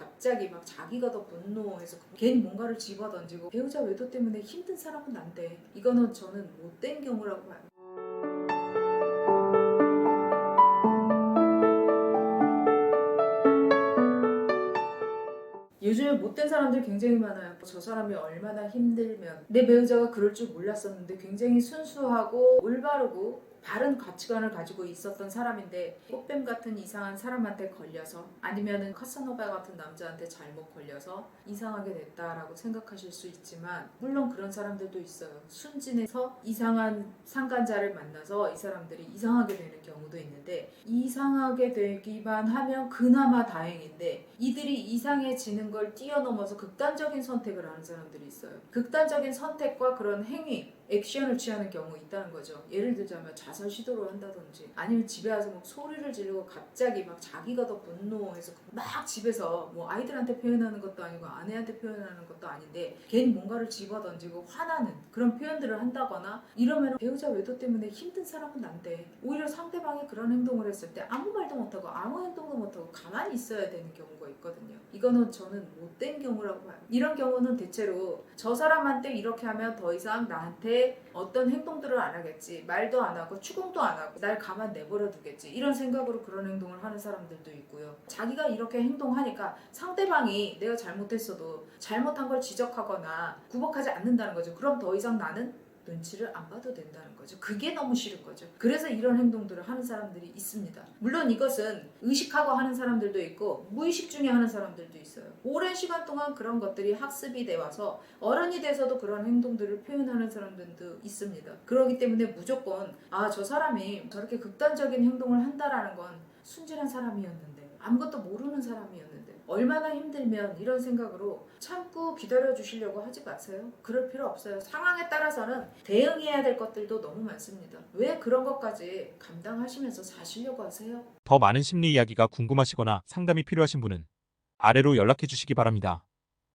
갑자기 막 자기가 더 분노해서 괜히 뭔가를 집어던지고 배우자 외도 때문에 힘든 사람은 난데 이거는 저는 못된 경우라고 봐요. 요즘에 못된 사람들 굉장히 많아요. 저 사람이 얼마나 힘들면 내 배우자가 그럴 줄 몰랐었는데 굉장히 순수하고 올바르고 바른 가치관을 가지고 있었던 사람인데 꽃뱀 같은 이상한 사람한테 걸려서 아니면은 카사노바 같은 남자한테 잘못 걸려서 이상하게 됐다라고 생각하실 수 있지만 물론 그런 사람들도 있어요. 순진해서 이상한 상간자를 만나서 이 사람들이 이상하게 되는 경우도 있는데 이상하게 되기만 하면 그나마 다행인데 이들이 이상해지는 걸 뛰어넘어서 극단적인 선택을 하는 사람들이 있어요. 극단적인 선택과 그런 행위, 액션을 취하는 경우 있다는 거죠. 예를 들자면 자살 시도를 한다든지 아니면 집에 와서 막 소리를 지르고 갑자기 막 자기가 더 분노해서 막 집에서 뭐 아이들한테 표현하는 것도 아니고 아내한테 표현하는 것도 아닌데 괜히 뭔가를 집어던지고 화나는 그런 표현들을 한다거나 이러면 배우자 외도 때문에 힘든 사람은 난데 오히려 상대방이 그런 행동을 했을 때 아무 말도 못하고 아무 행동도 못하고 가만히 있어야 되는 경우가 있거든요. 이거는 저는 못된 경우라고 봐요. 이런 경우는 대체로 저 사람한테 이렇게 하면 더 이상 나한테 어떤 행동들을 안 하겠지 말도 안 하고 추궁도 안 하고 날 가만 내버려 두겠지 이런 생각으로 그런 행동을 하는 사람들도 있고요. 자기가 이렇게 행동하니까 상대방이 내가 잘못했어도 잘못한 걸 지적하거나 구박하지 않는다는 거죠. 그럼 더 이상 나는 눈치를 안 봐도 된다는 거죠. 그게 너무 싫은 거죠. 그래서 이런 행동들을 하는 사람들이 있습니다. 물론 이것은 의식하고 하는 사람들도 있고 무의식 중에 하는 사람들도 있어요. 오랜 시간 동안 그런 것들이 학습이 돼 와서 어른이 돼서도 그런 행동들을 표현하는 사람들도 있습니다. 그렇기 때문에 무조건 아 저 사람이 저렇게 극단적인 행동을 한다라는 건 순진한 사람이었는데 아무것도 모르는 사람이었는데 얼마나 힘들면 이런 생각으로 참고 기다려 주시려고 하지 마세요. 그럴 필요 없어요. 상황에 따라서는 대응해야 될 것들도 너무 많습니다. 왜 그런 것까지 감당하시면서 사시려고 하세요? 더 많은 심리 이야기가 궁금하시거나 상담이 필요하신 분은 아래로 연락해 주시기 바랍니다.